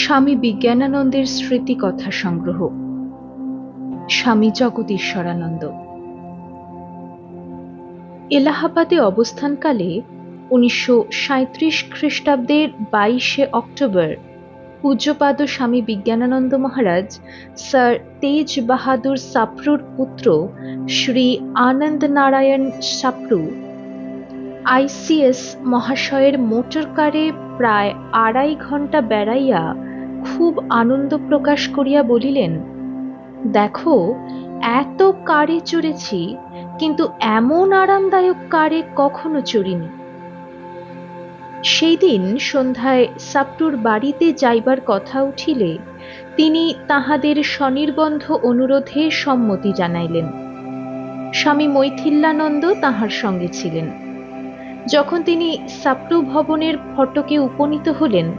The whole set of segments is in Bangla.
স্বামী বিজ্ঞানানন্দের স্মৃতিকথা সংগ্রহ। স্বামী জগদীশ্বরানন্দ। এলাহাবাদে অবস্থানকালে উনিশশো সাঁত্রিশ খ্রিস্টাব্দের বাইশে অক্টোবর পূজ্যপাদ স্বামী বিজ্ঞানানন্দ মহারাজ, স্যার তেজ বাহাদুর সাপ্রুর পুত্র শ্রী আনন্দ নারায়ণ সাপ্রু, আইসিএস মহাশয়ের মোটর কারে প্রায় আড়াই ঘণ্টা বেড়াইয়া খুব আনন্দ প্রকাশ করিয়া বলিলেন, দেখো, এত কারে চড়েছি, কিন্তু এমন আরামদায়ক কারে কখনো চড়িনি। সেই দিন সন্ধ্যায় সাপটুর বাড়িতে যাইবার কথা উঠিলে তিনি তাহাদের স্বনির্বন্ধ অনুরোধে সম্মতি জানাইলেন। স্বামী মৈথিল্যানন্দ তাহার সঙ্গে ছিলেন। যখন তিনি সাপ্রু ভবনের ফটকে উপনীত হলেন,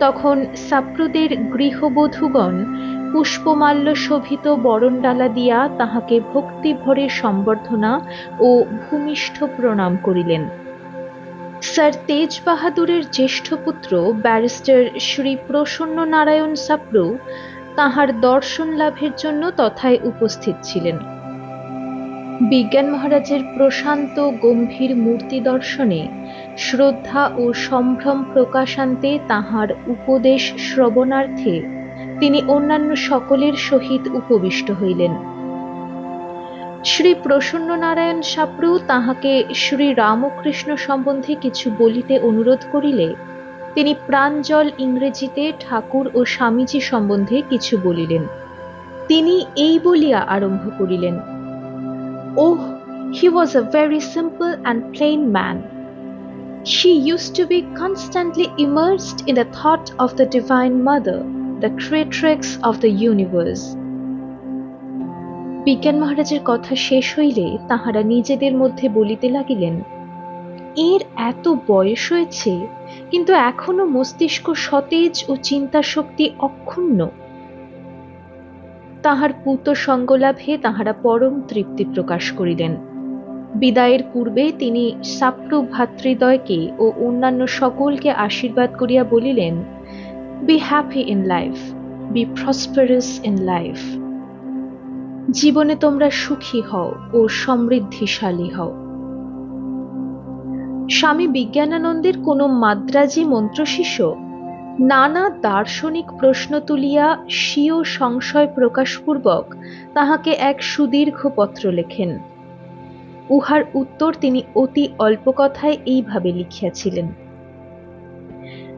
তখন সাপ্রুদের গৃহবধূগণ পুষ্পমাল্য শোভিত বরণডালা দিয়া তাহাকে ভক্তিভরে সম্বর্ধনা ও ভূমিষ্ঠ প্রণাম করিলেন। স্যার তেজ বাহাদুরের জ্যেষ্ঠ পুত্র ব্যারিস্টার শ্রী প্রসন্ন নারায়ণ সাপ্রু তাহার দর্শন লাভের জন্য তথায় উপস্থিত ছিলেন। বিজ্ঞান মহারাজের প্রশান্ত গম্ভীর মূর্তি দর্শনে শ্রদ্ধা ও সম্ভ্রম প্রকাশান্তে তাহার উপদেশ শ্রবণার্থে তিনি অন্যান্য সকলের সহিত উপবিষ্ট হইলেন। শ্রী প্রসন্ন নারায়ণ সাপ্রু তাহাকে শ্রী রামকৃষ্ণ সম্বন্ধে কিছু বলিতে অনুরোধ করিলে তিনি প্রাঞ্জল ইংরেজিতে ঠাকুর ও স্বামীজি সম্বন্ধে কিছু বলিলেন। তিনি এই বলিয়া আরম্ভ করিলেন Oh, he was a very simple and plain man. She used to be constantly immersed in the thought of the Divine Mother, the creatrix of the universe. বিজ্ঞান মহারাজের কথা শেষ হইলে তাহারা নিজেদের মধ্যে বলিতে লাগিলেন এর এত বয়স হয়েছে কিন্তু এখনও মস্তিষ্ক সতেজ ও চিন্তা শক্তি অক্ষুণ্ণ তাহার পুত সঙ্গলাভে তাহারা পরম তৃপ্তি প্রকাশ করিলেন। বিদায়ের পূর্বে তিনি সাপ্রু ভাতৃদয়কে ও অন্যান্য সকলকে আশীর্বাদ করিয়া বলিলেন be happy in life be prosperous in life জীবনে তোমরা সুখী হও ও সমৃদ্ধিশালী হও। স্বামী বিজ্ঞানানন্দের কোনো মাদ্রাজি মন্ত্রশিষ্য নানা দার্শনিক প্রশ্ন তুলিয়া স্বীয় সংশয় প্রকাশপূর্বক তাহাকে এক সুদীর্ঘ পত্র লেখেন। উহার উত্তর তিনি অতি অল্প কথায় এইভাবে লিখিয়াছিলেন।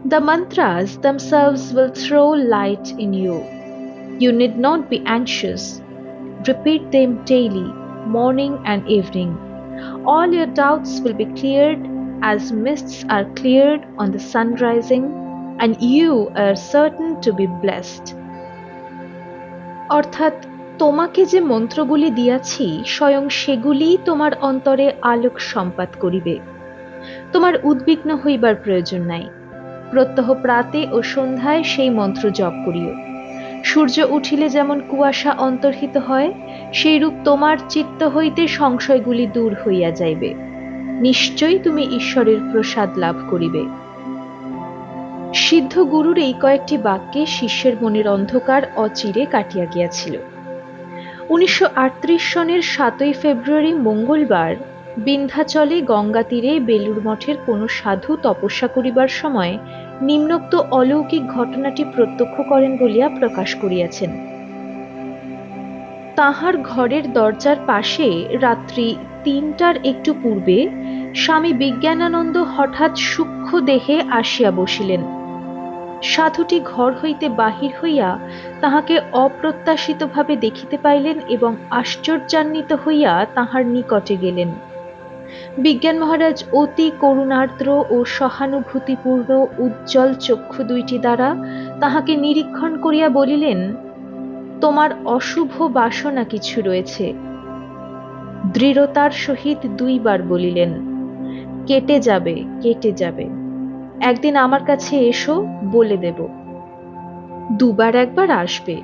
The mantras them serves will throw light in you you need not be anxious repeat them daily morning and evening all your doubts will be cleared as mist are cleared on the sunrising and you are certain to be blessed. অর্থাৎ তোমাকে যে মন্ত্রগুলি দিয়াছি, স্বয়ং সেগুলি তোমার অন্তরে আলোক সম্পাদ করিবে। তোমার উদ্বিগ্ন হইবার প্রয়োজন নাই। প্রত্যহ প্রাতে ও সন্ধ্যায় সেই মন্ত্র জপ করিও। সূর্য উঠিলে যেমন কুয়াশা অন্তর্হিত হয়, সেইরূপ তোমার চিত্ত হইতে সংশয়গুলি দূর হইয়া যাইবে। নিশ্চয়ই তুমি ঈশ্বরের প্রসাদ লাভ করিবে। সিদ্ধ গুরুর এই কয়েকটি বাক্যে শিষ্যের মনের অন্ধকার অচিরে কাটিয়া গিয়াছিল। উনিশশো সনের সাতই ফেব্রুয়ারি মঙ্গলবার বিন্ধ্যাচলে গঙ্গা তীরে বেলুর মঠের কোনো সাধু তপস্যা করিবার সময় নিম্নোক্ত অলৌকিক ঘটনাটি প্রত্যক্ষ করেন বলিয়া প্রকাশ করিয়াছেন। তাহার ঘরের দরজার পাশে রাত্রি তিনটার একটু পূর্বে স্বামী বিজ্ঞানানন্দ হঠাৎ সূক্ষ্ম দেহে আসিয়া বসিলেন। সাধুটি ঘর হইতে বাহির হইয়া তাহাকে অপ্রত্যাশিতভাবে দেখিতে পাইলেন এবং আশ্চর্যান্বিত হইয়া তাহার নিকটে গেলেন। বিজ্ঞান মহারাজ অতি করুণার্দ্র ও সহানুভূতিপূর্ণ উজ্জ্বল চক্ষু দুইটি দ্বারা তাহাকে নিরীক্ষণ করিয়া বলিলেন, তোমার অশুভ বাসনা কিছু রয়েছে। দৃঢ়তার সহিত দুইবার বলিলেন, কেটে যাবে কেটে যাবে। একদিন আমার কাছে এসো, বলে দেব। দুবার একবার আসবে।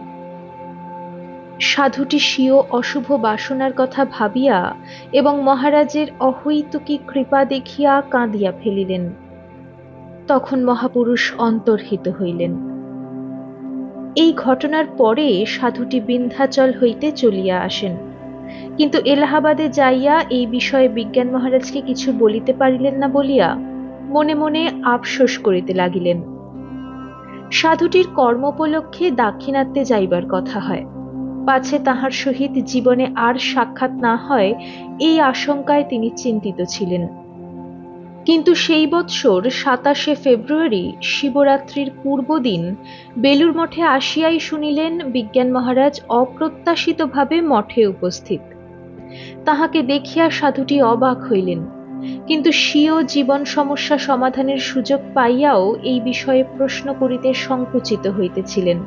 সাধুটি স্বীয় অশুভ বাসনার কথা ভাবিয়া এবং মহারাজের অহৈতুকী কৃপা দেখিয়া কাঁদিয়া ফেলিলেন। তখন মহাপুরুষ অন্তর্হিত হইলেন। এই ঘটনার পরে সাধুটি বিন্ধ্যাচল হইতে চলিয়া আসেন। কিন্তু এলাহাবাদে যাইয়া এই বিষয়ে বিজ্ঞান মহারাজকে কিছু বলিতে পারিলেন না বলিয়া মনে মনে আফসোস করিতে লাগিলেন। সাধুটির কর্মোপলক্ষে দাক্ষিণাত্যে যাইবার কথা হয়। পাছে তাহার সহিত জীবনে আর সাক্ষাৎ না হয়, এই আশঙ্কায় তিনি চিন্তিত ছিলেন। কিন্তু সেই বৎসর সাতাশে ফেব্রুয়ারি শিবরাত্রির পূর্বদিন বেলুর মঠে আসিয়াই শুনিলেন বিজ্ঞান মহারাজ অপ্রত্যাশিতভাবে মঠে উপস্থিত। তাহাকে দেখিয়া সাধুটি অবাক হইলেন। কিন্তু স্বীয় জীবন সমস্যা সমাধানের সুযোগ পাইয়াও এই বিষয়ে প্রশ্ন করিতে সংকুচিত হইতেছিলেন।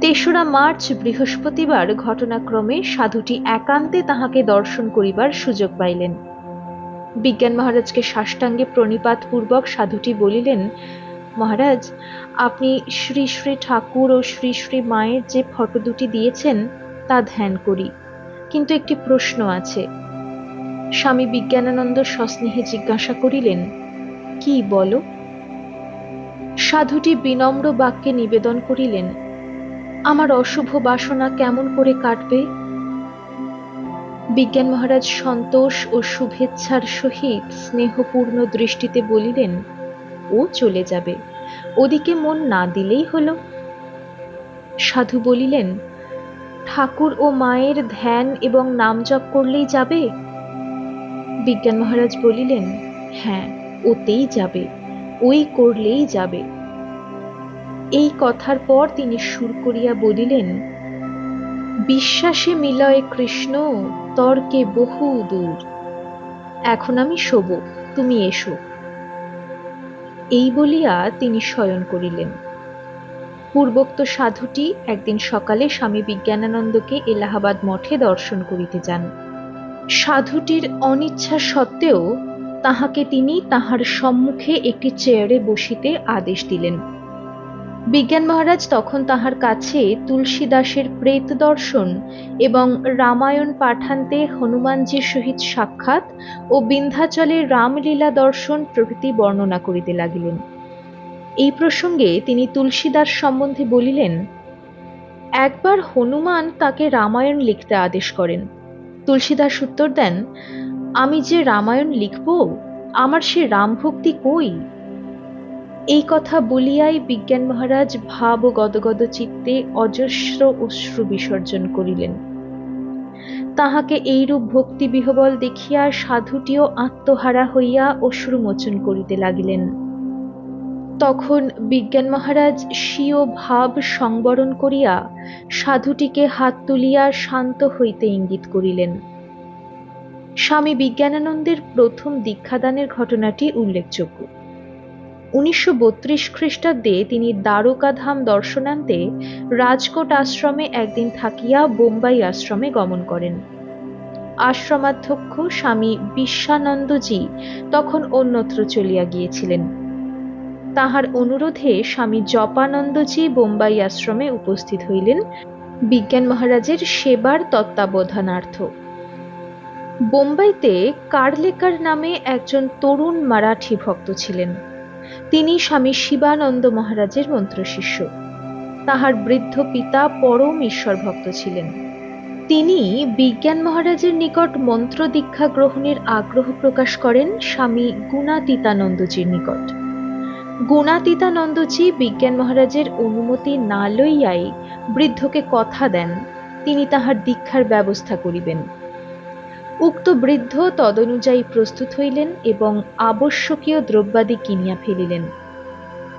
তেসরা মার্চ বৃহস্পতিবার ঘটনাক্রমে সাধুটি একান্তে তাহাকে দর্শন করিবার সুযোগ পাইলেন। বিজ্ঞান মহারাজকে সাষ্টাঙ্গে প্রণিপাত পূর্বক সাধুটি বলিলেন, মহারাজ, আপনি শ্রী শ্রী ঠাকুর ও শ্রী শ্রী মায়ের যে ফটো দুটি দিয়েছেন, তা ধ্যান করি। কিন্তু একটি প্রশ্ন আছে। স্বামী বিজ্ঞানানন্দ সস্নেহে জিজ্ঞাসা করিলেন, কি বলো? সাধুটি বিনম্র বাক্যে নিবেদন করিলেন, আমার অশুভ বাসনা কেমন করে কাটবে? বিজ্ঞান মহারাজ সন্তোষ ও শুভেচ্ছার সহিত স্নেহপূর্ণ দৃষ্টিতে বলিলেন, ও চলে যাবে, ওদিকে মন না দিলেই হল। সাধু বলিলেন, ঠাকুর ও মায়ের ধ্যান এবং নাম জপ করলেই যাবে? বিজ্ঞান মহারাজ বলিলেন হ্যাঁ ওতেই যাবে, ওই করলেই যাবে। এই কথার পর তিনি সুর করিয়া বলিলেন, বিশ্বাসে মিলয় কৃষ্ণ, তর্কে বহু দূর। এখন আমি শোব, তুমি এসো। এই বলিয়া তিনি শয়ন করিলেন। পূর্বোক্ত সাধুটি একদিন সকালে স্বামী বিজ্ঞানানন্দকে এলাহাবাদ মঠে দর্শন করিতে যান। সাধুটির অনিচ্ছা সত্ত্বেও তাহাকে তিনি তাহার সম্মুখে একটি চেয়ারে বসিতে আদেশ দিলেন। বিজ্ঞান মহারাজ তখন তাহার কাছে তুলসীদাসের প্রেত দর্শন এবং রামায়ণ পাঠান্তে হনুমানজির সহিত সাক্ষাৎ ও বিন্ধ্যাচলের রামলীলা দর্শন প্রভৃতি বর্ণনা করিতে লাগিলেন। এই প্রসঙ্গে তিনি তুলসীদাস সম্বন্ধে বলিলেন, একবার হনুমান তাকে রামায়ণ লিখতে আদেশ করেন। তুলসীদাস উত্তর দেন, আমি যে রামায়ণ লিখব, আমার সে রামভক্তি কই? এই কথা বলিয়াই বিজ্ঞান মহারাজ ভাব ও গদগদ চিত্তে অজস্র অশ্রু বিসর্জন করিলেন। তাহাকে এইরূপ ভক্তি বিহবল দেখিয়া সাধুটিও আত্মহারা হইয়া অশ্রুমোচন করিতে লাগিলেন। তখন বিজ্ঞান মহারাজ স্বীয় ভাব সংবরণ করিয়া সাধুটিকে হাত তুলিয়া শান্ত হইতে ইঙ্গিত করিলেন। স্বামী বিজ্ঞানানন্দের প্রথম দীক্ষাদানের ঘটনাটি উল্লেখযোগ্য। উনিশশো বত্রিশ খ্রিস্টাব্দে তিনি দ্বারকাধাম দর্শনান্তে রাজকোট আশ্রমে একদিন থাকিয়া বোম্বাই আশ্রমে গমন করেন। আশ্রমাধ্যক্ষ স্বামী বিশ্বানন্দজি তখন অন্যত্র চলিয়া গিয়েছিলেন। তাহার অনুরোধে স্বামী জপানন্দজি বোম্বাই আশ্রমে উপস্থিত হইলেন। বিজ্ঞান মহারাজের সেবার তত্ত্বাবধানার্থ। বোম্বাইতে কার্লেকার নামে একজন তরুণ মারাঠি ভক্ত ছিলেন। তিনি স্বামী শিবানন্দ মহারাজের মন্ত্রশিষ্য। তাহার বৃদ্ধ পিতা পরম ঈশ্বর ভক্ত ছিলেন। তিনি বিজ্ঞান মহারাজের নিকট মন্ত্র দীক্ষা গ্রহণের আগ্রহ প্রকাশ করেন স্বামী গুণাতীতানন্দজির নিকট। গুণাতীতানন্দজি বিজ্ঞান মহারাজের অনুমতি না লইয়াই বৃদ্ধকে কথা দেন। তিনি তাহার দীক্ষার ব্যবস্থা করিবেন। উক্ত বৃদ্ধ তদনুযায়ী প্রস্তুত হইলেন এবং আবশ্যকীয় দ্রব্যাদি কিনিয়া ফেলিলেন।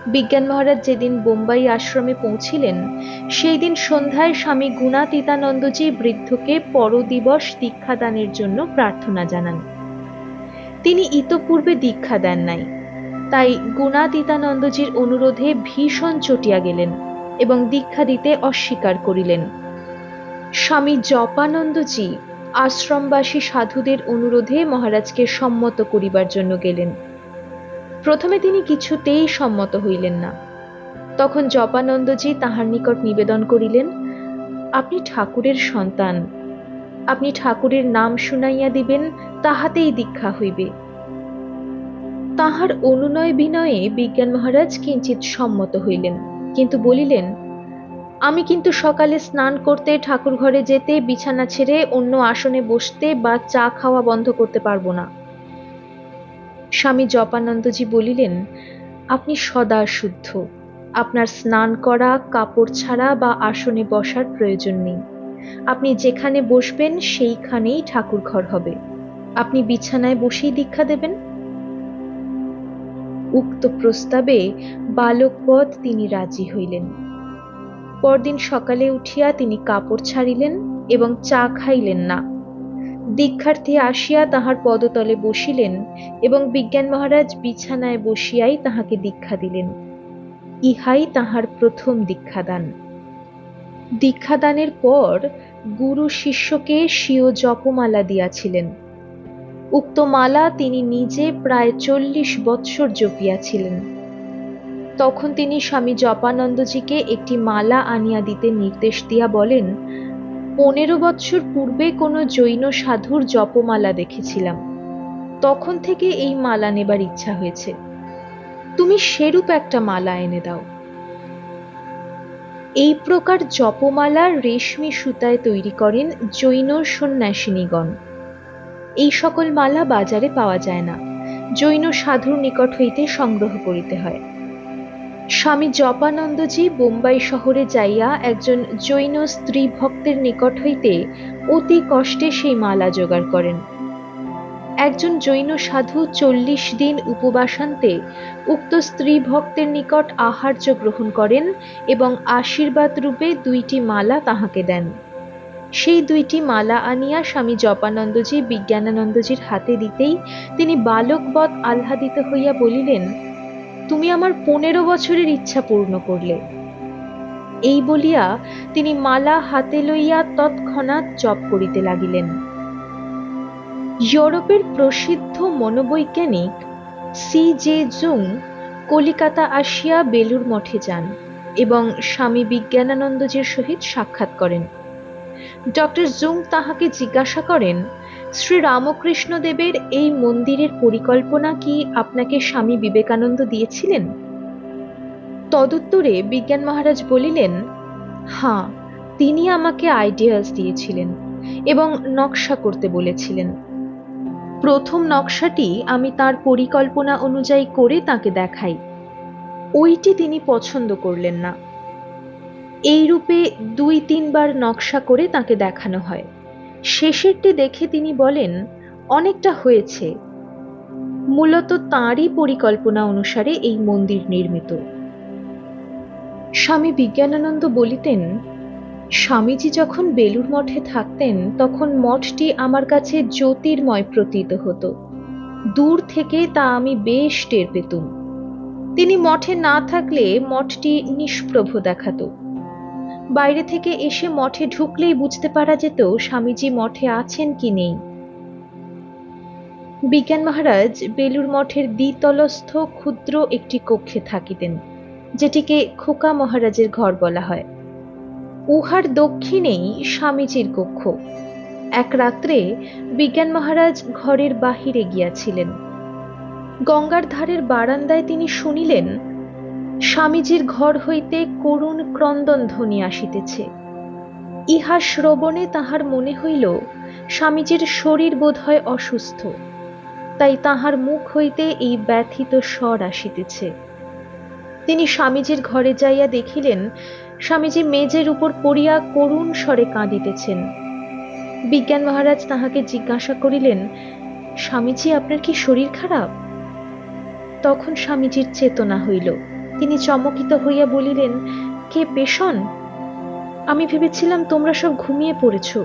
বিজ্ঞান মহারাজ যেদিন বোম্বাই আশ্রমে পৌঁছিলেন সেই দিন সন্ধ্যায় স্বামী গুণাতীতানন্দজি বৃদ্ধকে পরদিবস দীক্ষাদানের জন্য প্রার্থনা জানান। তিনি ইতপূর্বে দীক্ষা দেন নাই। তাই গুণাতীতানন্দজির অনুরোধে ভীষণ চটিয়া গেলেন এবং দীক্ষা দিতে অস্বীকার করিলেন। স্বামী জপানন্দজি আশ্রমবাসী সাধুদের অনুরোধে মহারাজকে সম্মত করিবার জন্য গেলেন। প্রথমে তিনি কিছুতেই সম্মত হইলেন না। তখন জপানন্দজি তাহার নিকট নিবেদন করিলেন, আপনি ঠাকুরের সন্তান। আপনি ঠাকুরের নাম শুনাইয়া দিবেন, তাহাতেই দীক্ষা হইবে। তাহার অনুনয় বিনয়ে বিজ্ঞান মহারাজ কিঞ্চিত সম্মত হইলেন। কিন্তু বলিলেন, আমি কিন্তু সকালে স্নান করতে ঠাকুর ঘরে যেতে, বিছানা ছেড়ে অন্য আসনে বসতে বা চা খাওয়া বন্ধ করতে পারব না। স্বামী জপানন্দজি বলিলেন, আপনি সদা শুদ্ধ। আপনার স্নান করা, কাপড় ছাড়া বা আসনে বসার প্রয়োজন নেই। আপনি যেখানে বসবেন সেইখানেই ঠাকুর ঘর হবে। আপনি বিছানায় বসেই দীক্ষা দেবেন। উক্ত প্রস্তাবে বালকপদ তিনি রাজি হইলেন। পরদিন সকালে উঠিয়া তিনি কাপড় ছাড়িলেন এবং চা খাইলেন না। দীক্ষার্থী আসিয়া তাহার পদতলে বসিলেন এবং বিজ্ঞান মহারাজ বিছানায় বসিয়াই তাহাকে দীক্ষা দিলেন। ইহাই তাহার প্রথম দীক্ষাদান। দীক্ষাদানের পর গুরু শিষ্যকে স্বীয় জপমালা দিয়াছিলেন। উক্ত মালা তিনি নিজে প্রায় চল্লিশ বৎসর জপিয়াছিলেন। তখন তিনি স্বামী জপানন্দজিকে একটি মালা আনিয়া দিতে নির্দেশ দিয়া বলেন, পনেরো বৎসর পূর্বে কোনো জৈন সাধুর জপমালা দেখেছিলাম। তখন থেকে এই মালা নেবার ইচ্ছা হয়েছে। তুমি সেরূপ একটা মালা এনে দাও। এই প্রকার জপমালা রেশমি সুতায় তৈরি করেন জৈন সন্ন্যাসিনীগণ। এই সকল মালা বাজারে পাওয়া যায় না। জৈন সাধুর নিকট হইতে সংগ্রহ করিতে হয়। স্বামী জপানন্দজি বোম্বাই শহরে যাইয়া একজন জৈন স্ত্রী ভক্তের নিকট হইতে অতি কষ্টে সেই মালা জোগাড় করেন। একজন জৈন সাধু চল্লিশ দিন উপবাসান্তে উক্ত স্ত্রী ভক্তের নিকট আহার্য গ্রহণ করেন এবং আশীর্বাদ রূপে দুইটি মালা তাহাকে দেন। সেই দুইটি মালা আনিয়া স্বামী জপানন্দজি বিজ্ঞানানন্দজির হাতে দিতেই তিনি বালকবৎ আহ্লাদিত হইয়া বলিলেন, তুমি আমার পনেরো বছরের ইচ্ছা পূর্ণ করলে। এই বলিয়া তিনি মালা হাতে লইয়া তৎক্ষণাৎ জপ করিতে লাগিলেন। ইউরোপের প্রসিদ্ধ মনোবৈজ্ঞানিক সি জে জুং কলিকাতা আসিয়া বেলুর মঠে যান এবং স্বামী বিজ্ঞানানন্দজির সহিত সাক্ষাৎ করেন। ডক্টর জুং তাহাকে জিজ্ঞাসা করেন, শ্রী রামকৃষ্ণ দেবের এই মন্দিরের পরিকল্পনা কি আপনাকে স্বামী বিবেকানন্দ দিয়েছিলেন? তদুত্তরে বিজ্ঞান মহারাজ বলিলেন হাঁ তিনি আমাকে আইডিয়াস দিয়েছিলেন এবং নকশা করতে বলেছিলেন। প্রথম নকশাটি আমি তার পরিকল্পনা অনুযায়ী করে তাকে দেখাই। ওইটি তিনি পছন্দ করলেন না। এই রূপে দুই তিনবার নকশা করে তাকে দেখানো হয়। শেষেরটি দেখে তিনি বলেন, অনেকটা হয়েছে। মূলত তাঁরই পরিকল্পনা অনুসারে এই মন্দির নির্মিত। স্বামী বিজ্ঞানানন্দ বলিতেন, স্বামীজি যখন বেলুর মঠে থাকতেন, তখন মঠটি আমার কাছে জ্যোতির্ময় প্রতীত হতো। দূর থেকে তা আমি বেশ টের পেতুম। তিনি মঠে না থাকলে মঠটি নিষ্প্রভ দেখাতো। বাইরে থেকে এসে মঠে ঢুকলেই বুঝতে পারা যেত স্বামীজি মঠে আছেন কি নেই। বিজ্ঞান মহারাজ বেলুর মঠের দ্বিতলস্থ ক্ষুদ্র একটি কক্ষে থাকিতেন, যেটিকে খোকা মহারাজের ঘর বলা হয়। উহার দক্ষিণেই স্বামীজির কক্ষ। এক রাত্রে বিজ্ঞান মহারাজ ঘরের বাহিরে গিয়াছিলেন। গঙ্গার ধারের বারান্দায় তিনি শুনিলেন স্বামীজির ঘর হইতে করুণ ক্রন্দন ধ্বনি আসিতেছে। ইহা শ্রবণে তাহার মনে হইল, স্বামীজির শরীর বোধহয় অসুস্থ। তাই তাহার মুখ হইতে এই ব্যথিত স্বর আসিতেছে। তিনি স্বামীজির ঘরে যাইয়া দেখিলেন, স্বামীজি মেজের উপর পড়িয়া করুণ স্বরে কাঁদিতেছেন। বিজ্ঞান মহারাজ তাহাকে জিজ্ঞাসা করিলেন, স্বামীজি, আপনার কি শরীর খারাপ? তখন স্বামীজির চেতনা হইল। তিনি চমকিত হইয়া বলিলেন, কে পেশন আমি ভেবেছিলাম তোমরা সব ঘুমিয়ে পড়েছ।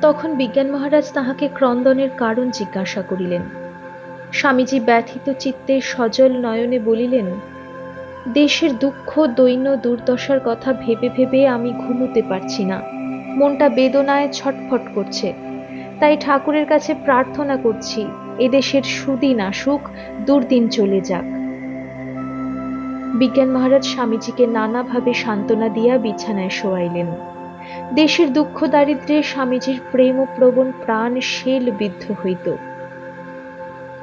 তখন বিজ্ঞান মহারাজ তাহাকে ক্রন্দনের কারণ জিজ্ঞাসা করিলেন। স্বামীজি ব্যথিত চিত্তে সজল নয়নে বলিলেন, দেশের দুঃখ, দৈন্য, দুর্দশার কথা ভেবে ভেবে আমি ঘুমোতে পারছি না। মনটা বেদনায় ছটফট করছে। তাই ঠাকুরের কাছে প্রার্থনা করছি এদেশের সুদিন আসুক, দুর্দিন চলে যাক। বিজ্ঞান মহারাজ স্বামীজিকে নানাভাবে সান্ত্বনা দিয়া বিছানায় শোয়াইলেন। দেশের দুঃখ দারিদ্রে স্বামীজির প্রেম ও প্রবণ প্রাণ শেল বিদ্ধ হইত।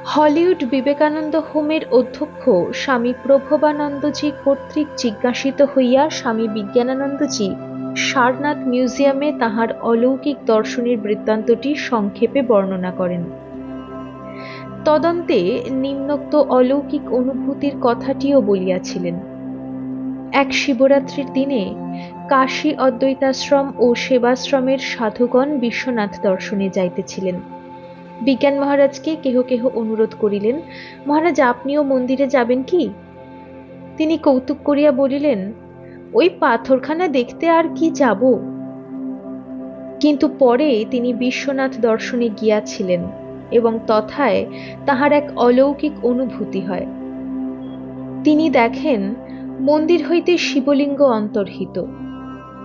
হলিউড বিবেকানন্দ হোমের অধ্যক্ষ স্বামী প্রভবানন্দজি কর্তৃক জিজ্ঞাসিত হইয়া স্বামী বিজ্ঞানানন্দজি সারনাথ মিউজিয়ামে তাহার অলৌকিক দর্শনের বৃত্তান্তটি সংক্ষেপে বর্ণনা করেন। তদন্তে নিম্নোক্ত অলৌকিক অনুভূতির কথাটিও বলিয়াছিলেন। এক শিবরাত্রির দিনে কাশী অদ্বৈতাশ্রম ও সেবাশ্রমের সাধুগণ বিশ্বনাথ দর্শনে যাইতেছিলেন। বিজ্ঞান মহারাজকে কেহ কেহ অনুরোধ করিলেন, মহারাজ, আপনিও মন্দিরে যাবেন কি? তিনি কৌতুক করিয়া বলিলেন, ওই পাথরখানা দেখতে আর কি যাব? কিন্তু পরে তিনি বিশ্বনাথ দর্শনে গিয়াছিলেন। এবং তথায় তাহার এক অলৌকিক অনুভূতি হয়। তিনি দেখেন, মন্দির হইতে শিবলিঙ্গ অন্তর্হিত।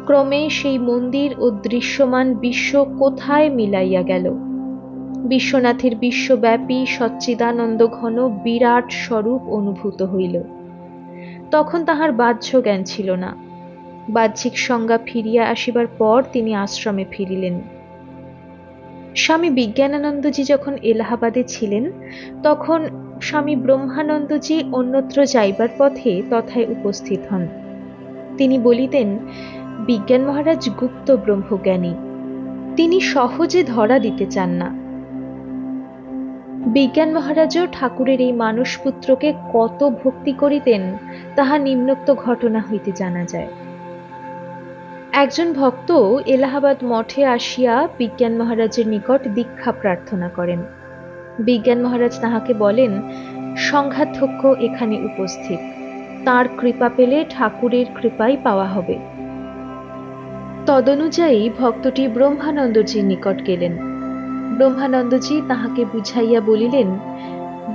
ক্রমে সেই মন্দির ও দৃশ্যমান বিশ্ব কোথায় মিলাইয়া গেল? বিশ্বনাথের বিশ্বব্যাপী সচ্চিদানন্দ ঘন বিরাট স্বরূপ অনুভূত হইল। তখন তাহার বাহ্য জ্ঞান ছিল না। বাহ্যিক সংজ্ঞা ফিরিয়া আসিবার পর তিনি আশ্রমে ফিরিলেন। স্বামী বিজ্ঞানানন্দজি যখন এলাহাবাদে ছিলেন, তখন স্বামী ব্রহ্মানন্দজি অন্যত্র যাইবার পথে তথায় উপস্থিত হন। তিনি বলিতেন, বিজ্ঞান মহারাজ গুপ্ত ব্রহ্মজ্ঞানী, তিনি সহজে ধরা দিতে চান না। বিজ্ঞান মহারাজও ঠাকুরের এই মানসপুত্রকে কত ভক্তি করিতেন, তাহা নিম্নোক্ত ঘটনা হইতে জানা যায়। একজন ভক্ত এলাহাবাদ মঠে আসিয়া বিজ্ঞান মহারাজের নিকট দীক্ষা প্রার্থনা করেন। বিজ্ঞান মহারাজ তাহাকে বলেন, সংঘাধ্যক্ষ এখানে উপস্থিত। তার কৃপা পেলে ঠাকুরের কৃপাই পাওয়া হবে তদনুযায়ী ভক্তটি ব্রহ্মানন্দজির নিকট গেলেন। ব্রহ্মানন্দজি তাহাকে বুঝাইয়া বলিলেন,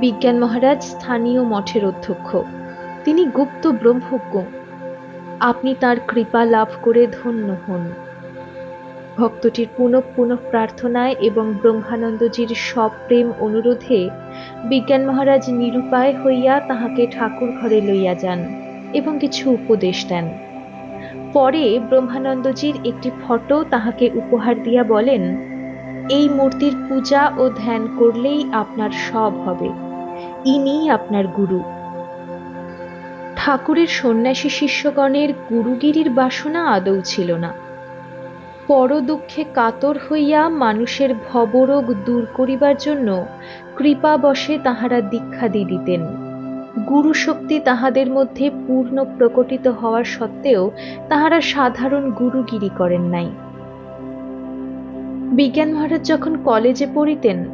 বিজ্ঞান মহারাজ স্থানীয় মঠের অধ্যক্ষ। তিনি গুপ্ত ব্রহ্মজ্ঞ। আপনি তার কৃপা লাভ করে ধন্য হন। ভক্তটির পুনঃ পুনঃ প্রার্থনায় এবং ব্রহ্মানন্দজির সপ্রেম অনুরোধে বিজ্ঞান মহারাজ নিরুপায় হইয়া তাহাকে ঠাকুর ঘরে লইয়া যান এবং কিছু উপদেশ দেন। পরে ব্রহ্মানন্দজির একটি ফটো তাহাকে উপহার দিয়া বলেন, এই মূর্তির পূজা ও ধ্যান করলেই আপনার সব হবে। ইনি আপনার গুরু। ঠাকুরের সন্ন্যাসী শিষ্যগণের গুরুগিরির বাসনা আদৌ ছিল না। পর দুঃখে কাতর হইয়া মানুষের ভবরোগ দূর করিবার জন্য কৃপাবশে তাহারা দীক্ষা দিয়ে দিতেন। গুরু শক্তি তাহাদের মধ্যে পূর্ণ প্রকটিত হওয়ার সত্ত্বেও তাহারা সাধারণ গুরুগিরি করেন নাই। বিজ্ঞান মহারাজ যখন কলেজে পড়িতেন,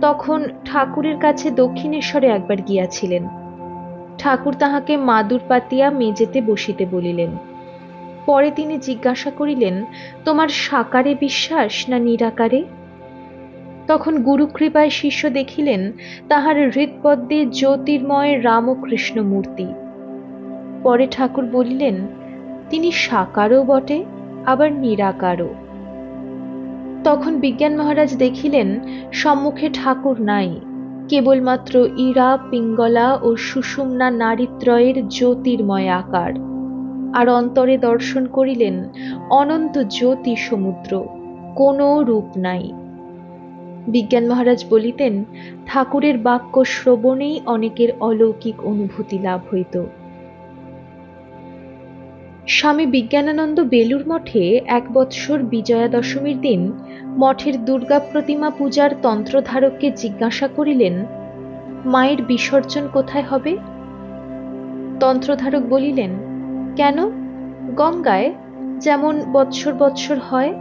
তখন ঠাকুরের কাছে দক্ষিণেশ্বরে একবার গিয়াছিলেন। ঠাকুর তাহাকে মাদুর পাতিয়া মেজেতে বসিতে বলিলেন। পরে তিনি জিজ্ঞাসা করিলেন, তোমার সাকারে বিশ্বাস না নিরাকারে? তখন গুরুকৃপায় শিষ্য দেখিলেন, তাহার হৃদপদ্মে জ্যোতির্ময় রামকৃষ্ণ মূর্তি। পরে ঠাকুর বলিলেন, তিনি সাকারও বটে, আবার নিরাকারও। তখন বিজ্ঞান মহারাজ দেখিলেন, সম্মুখে ঠাকুর নাই। কেবলমাত্র ইরা, পিঙ্গলা ও সুষুম্না নারীত্রয়ের জ্যোতির্ময় আকার। আর অন্তরে দর্শন করিলেন অনন্ত জ্যোতি সমুদ্র, কোনো রূপ নাই। বিজ্ঞান মহারাজ বলিতেন, ঠাকুরের বাক্য শ্রবণেই অনেকের অলৌকিক অনুভূতি লাভ হইত। স্বামী বিজ্ঞানানন্দ বেলুর মঠে এক বৎসর বিজয়া দশমীর দিন মঠের দুর্গা প্রতিমা পূজার তন্ত্রধারককে জিজ্ঞাসা করিলেন, মায়ের বিসর্জন কোথায় হবে? তন্ত্রধারক বলিলেন, কেন? গঙ্গায় যেমন বৎসর বৎসর হয়?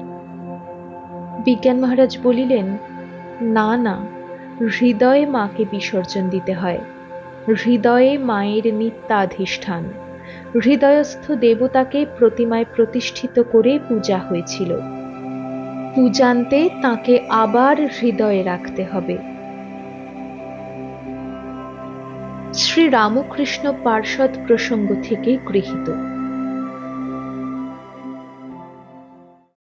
বিজ্ঞান মহারাজ বলিলেন, না না, হৃদয়ে মাকে বিসর্জন দিতে হয়, হৃদয়ে মায়ের নিত্যাধিষ্ঠান। হৃদয়স্থ দেবতাকে প্রতিমায় প্রতিষ্ঠিত করে পূজা হয়েছিল। পূজান্তে তাকে আবার হৃদয়ে রাখতে হবে। শ্রী রামকৃষ্ণ পার্ষদ প্রসঙ্গ থেকে গৃহীত।